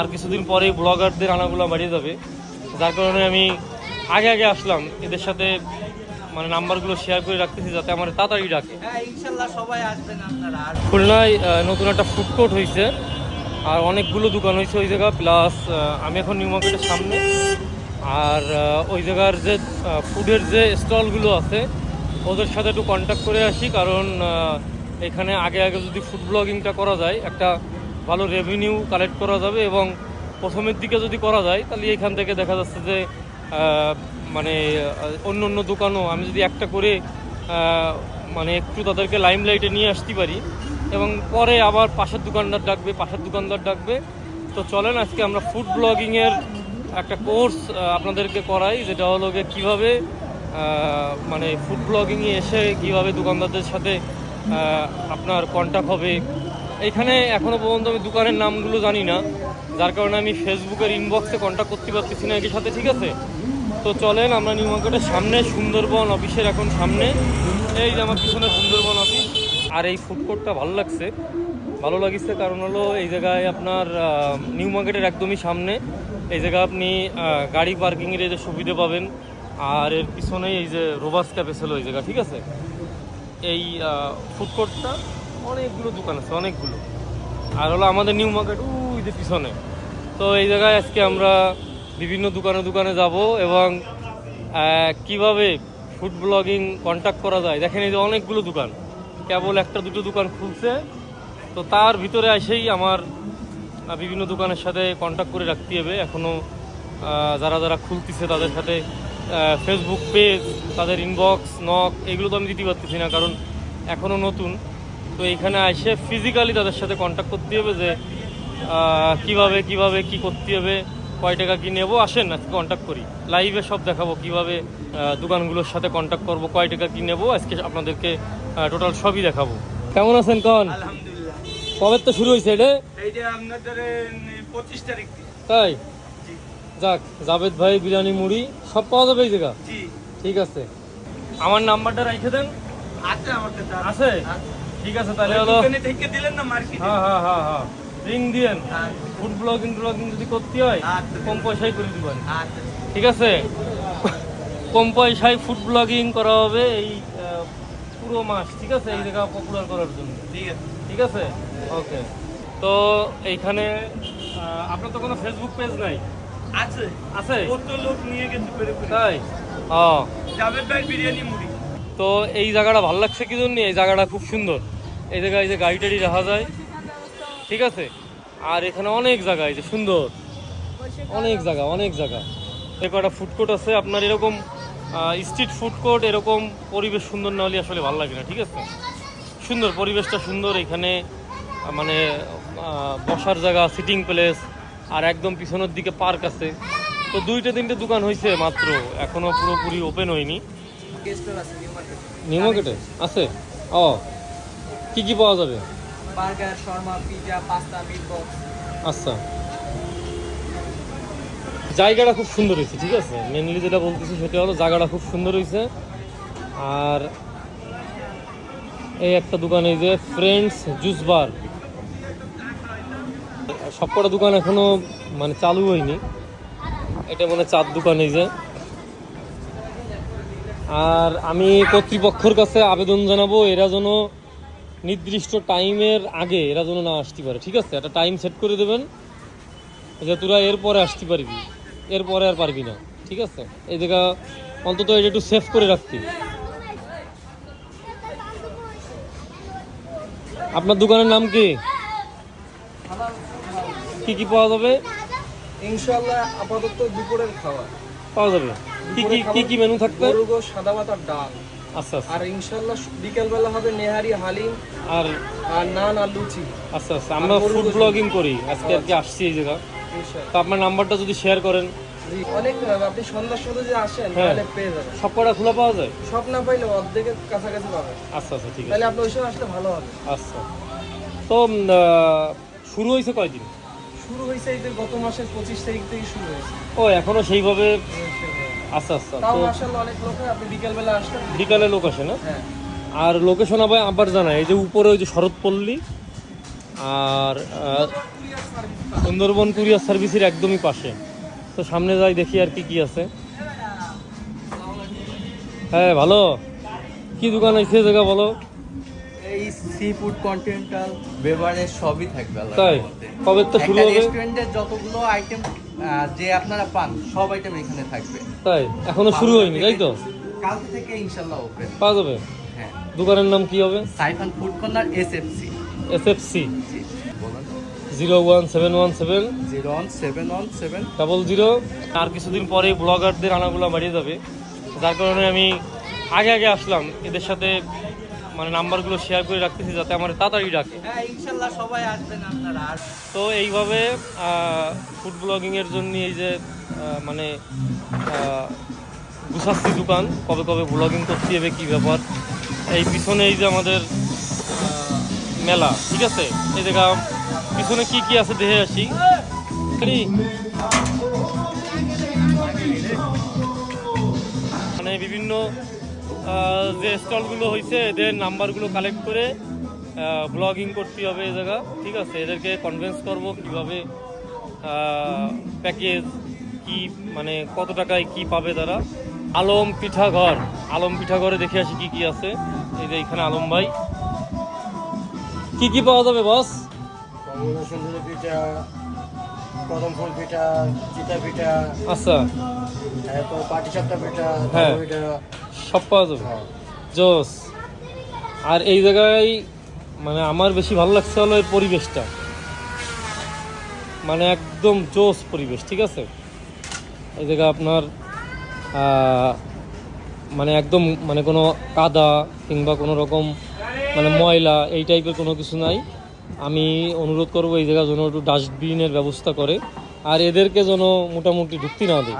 আর কিছুদিন পরেই ব্লগারদের আনাগুলো বাড়িয়ে যাবে যার কারণে আমি আগে আগে আসলাম এদের সাথে মানে নাম্বারগুলো শেয়ার করে রাখতেছি যাতে আমার তাড়াতাড়ি ডাকে। হ্যাঁ খুলনায় নতুন একটা ফুড কোর্ট হয়েছে আর অনেকগুলো দোকান হয়েছে ওই জায়গা প্লাস আমি এখন নিউ মার্কেটের সামনে। আর ওই জায়গার যে ফুডের যে স্টলগুলো আছে ওদের সাথে একটু কন্ট্যাক্ট করে আসি কারণ এখানে আগে আগে যদি ফুড ব্লগিংটা করা যায় একটা ভালো রেভিনিউ কালেক্ট করা যাবে এবং প্রথমের দিকে যদি করা যায়, তাহলে এখান থেকে দেখা যাচ্ছে যে মানে অন্য অন্য দোকানও আমি যদি একটা করে মানে একটু তাদেরকে লাইমলাইটে নিয়ে আসতে পারি এবং পরে আবার পাশের দোকানদার ডাকবে, পাশের দোকানদার ডাকবে। তো চলেন আজকে আমরা ফুড ব্লগিংয়ের একটা কোর্স আপনাদেরকে করাই, যেটা হলো গিয়ে কীভাবে মানে ফুড ব্লগিংয়ে এসে কীভাবে দোকানদারদের সাথে আপনার কন্ট্যাক্ট হবে এইখানে এখনও পর্যন্ত আমি দোকানের নামগুলো জানি না। যার কারণে আমি ফেসবুকের ইনবক্সে কন্ট্যাক্ট করতে পারতেছি না এর সাথে, ঠিক আছে? তো চলেন, আমরা নিউ মার্কেটের সামনে, সুন্দরবন অফিসের এখন সামনে। এই যে আমার পিছনে সুন্দরবন অফিস আর এই ফুড কোর্টটা ভালো লাগছে। ভালো লাগিছে কারণ হলো এই জায়গায় আপনার নিউ মার্কেটের একদমই সামনে। এই জায়গায় আপনি গাড়ি পার্কিংয়ের এই যে সুবিধা পাবেন। আর এর পিছনেই এই যে রোবাস ক্যাফে ছিল এই জায়গা, ঠিক আছে? এই ফুড কোর্টটা অনেকগুলো দোকান আছে, অনেকগুলো। আর হলো আমাদের নিউ মার্কেট ওই যে পিছনে। তো এই জায়গায় আজকে আমরা বিভিন্ন দোকানে দোকানে যাব এবং কীভাবে ফুড ব্লগিং কন্ট্যাক্ট করা যায়। দেখেন এই যে অনেকগুলো দোকান। কেবল একটা দুটো দোকান খুলছে। তো তার ভিতরে এসেই আমার বিভিন্ন দোকানের সাথে কন্ট্যাক্ট করে রাখতে হবে। এখনও যারা যারা খুলতেছে তাদের সাথে ফেসবুক পেজ তাদের ইনবক্স নক এগুলো তো আমি দিতে পারতেছি না, কারণ এখনও নতুন। তো এইখানে এসে ফিজিক্যালি তাদের সাথে কন্ট্যাক্ট করতে হবে যে কীভাবে কীভাবে কি করতে হবে কয় টাকা কি নেব আসেন আজকে কন্ট্যাক্ট করি। লাইভে সব দেখাবো কীভাবে দোকানগুলোর সাথে কন্ট্যাক্ট করব কয় টাকা কি নেব আজকে আপনাদেরকে টোটাল সবই দেখাবো। কেমন আছেন কন? কবে তো শুরু হয়েছে আপনাদের পঁচিশ তারিখ তাই? যাক জাভেদ ভাই বিরিয়ানি মুড়ি সব পাওয়া যাবে এই জায়গা? ঠিক আছে। আমার নাম্বারটা রেখে দেন। আছে আমার আছে। ঠিক আছে তাহলে হলো থেকে দিলেন না মার্কেটে? হ্যাঁ হ্যাঁ হ্যাঁ হ্যাঁ। রিং দিয়েন। হ্যাঁ। ফুড ব্লগিং ব্লগিং যদি করতে হয় আচ্ছা। কম পয়সায় করে দিবেন। আচ্ছা। ঠিক আছে? কম পয়সায় ফুড ব্লগিং করা হবে এই পুরো মাস ঠিক আছে? এই জায়গা পপুলার করার জন্য। ঠিক আছে। ওকে তো এইখানে আপনার তো কোনো ফেসবুক পেজ নাই? আছে। আছে? কত লোক নিয়ে গেছে তাই? ও। জাভেদ ভাই বিরিয়ানি মুড়ি। তো এই জায়গাটা ভালো লাগছে কি জন্য? এই জায়গাটা খুব সুন্দর। এই জায়গায় যে গাড়ি টাড়ি রাখা যায়। ঠিক আছে? আর এখানে অনেক জায়গা এই যে সুন্দর। অনেক জায়গা অনেক জায়গা। এ কটা ফুড কোর্ট আছে? আপনার এরকম স্ট্রিট ফুড কোর্ট এরকম পরিবেশ সুন্দর না হলে আসলে ভালো লাগে না ঠিক আছে? সুন্দর পরিবেশটা সুন্দর। এখানে মানে বসার জায়গা সিটিং প্লেস আর একদম পিছনের দিকে পার্ক আছে। তো দুইটা তিনটে দোকান হয়েছে মাত্র। এখনও পুরোপুরি ওপেন হয়নি। নিউ মার্কেটে আছে? ও। কি কি পাওয়া যাবে? Burger shawarma pizza pasta meat box আচ্ছা। জায়গাটা খুব সুন্দর হয়েছে ঠিক আছে? মেনলি যেটা বলতেছি সেটা হলো জায়গাটা খুব সুন্দর হয়েছে। আর এই একটা দোকান এই যে ফ্রেন্ডস জুস বার সবকটা দোকান এখনও মানে চালু হয়নি। এটা মানে চার দোকান এই যে। আর আমি কর্তৃপক্ষর কাছে আবেদন জানাব এরা যেন নির্দিষ্ট টাইমের আগে এরা যেন না আসতে পারে ঠিক আছে? একটা টাইম সেট করে দেবেন যে তোরা এরপরে আসতে পারবি এরপরে আর পারবি না ঠিক আছে? এই জায়গা অন্তত এটা একটু সেভ করে রাখতি। আপনার দোকানের নাম কি? কি কি পাওয়া যাবে? ইনশাআল্লাহ আপাতত দুপুরের খাবার। পাওয়া যাবে। কি কি কি কি মেনু থাকবে? সাদা ভাত আর ডাল। আচ্ছা আচ্ছা। আর ইনশাআল্লাহ বিকেলবেলা হবে নেহারি হালিম আর আর নান আর লুচি। আচ্ছা আচ্ছা। আমরা ফুড ব্লগিং করি। আজকে আর কি আসছি এই জায়গা তো আপনার নাম্বারটা যদি শেয়ার করেন। অনেক আপনি সন্ধ্যার সাথে যে আসেন হ্যাঁ। তাহলে পেয়ে যাবেন। সব কটা খোলা পাওয়া যায়? সব না পাইলে অর্ধেকের কাছাকাছি পাবেন। আচ্ছা আচ্ছা ঠিক আছে। তাহলে আপনি ওই সময় আসলে ভালো হবে। আচ্ছা। তো শুরু হয়েছে কয়দিন? শুরু হয়েছে এই গত মাসের পঁচিশ তারিখ থেকে শুরু হয়েছে। ও এখনও সেইভাবে। আচ্ছা আচ্ছা। তাও তো মাসাল্লাহ অনেক লোক হয়, আপনি বিকেলবেলা আসলেন বিকালে লোক আসে না? হ্যাঁ। আর লোকেশন আবার আবার জানায় এই যে উপরে ওই যে শরৎপল্লী আর সুন্দরবন কুরিয়ার সার্ভিসের একদমই পাশে। তো সামনে যাই দেখি আর কি কি আছে। হ্যাঁ ভালো। কি দোকান আছে জায়গা বলো? এই সি ফুড কন্টিনেন্টাল বেভারেজ সবই থাকবে তাই? কবে তো শুরু হবে? রেস্টুরেন্টের যতগুলো আইটেম যে আপনারা পান সব আইটেম এখানে থাকবে। তাই? এখনও শুরু হয়নি তাই তো? কালকে থেকে ইনশাল্লাহ ওপেন পাওয়া যাবে? হ্যাঁ। দোকানের নাম কি হবে? Saifan food corner SFC S F C zero one seven one seven. Zero one seven one seven. Double zero. আর কিছুদিন পরে ব্লগারদের আনাগুলো বাড়িয়ে যাবে। যার কারণে আমি আগে আগে আসলাম। এদের সাথে মানে নাম্বারগুলো শেয়ার করে রাখতেছি যাতে আমার তাড়াতাড়ি ডাকে। হ্যাঁ ইনশাল্লাহ সবাই আসবেন আপনারা তো এইভাবে ফুড ব্লগিংয়ের জন্য এই যে মানে আহ, গুছাচ্ছি দোকান কবে কবে ব্লগিং করতে হবে কী ব্যাপার এই পিছনে এই যে আমাদের মেলা ঠিক আছে? এই জায়গা পিছনে কি কি আছে দেখে আসি। মানে বিভিন্ন যে স্টলগুলো হয়েছে এদের নাম্বারগুলো কালেক্ট করে ব্লগিং করতে হবে এই জায়গা। ঠিক আছে এদেরকে কনভিন্স করব কীভাবে প্যাকেজ কি মানে কত টাকায় কি পাবে তারা। আলম পিঠাঘর আলম পিঠাঘরে দেখে আসি কি কি আছে। এই যে এখানে আলম ভাই। কি কি পাওয়া যাবে বস সুন্দরী পিঠা কদম ফুল পিঠা চিতা পিঠা আচ্ছা। এরপর পাটি সাপটা পিঠা হ্যাঁ। সব পাওয়া যাবে। জোস। আর এই জায়গায় মানে আমার বেশি ভালো লাগছে হলো এর পরিবেশটা। মানে একদম জোস পরিবেশ, ঠিক আছে? এই জায়গা আপনার মানে একদম মানে কোনো কাদা কিংবা কোনো রকম মানে ময়লা এই টাইপের কোনো কিছু নাই। আমি অনুরোধ করব এই জায়গার যেন একটু ডাস্টবিনের ব্যবস্থা করে, আর এদেরকে যেন মোটামুটি ঢুকতে না দেয়।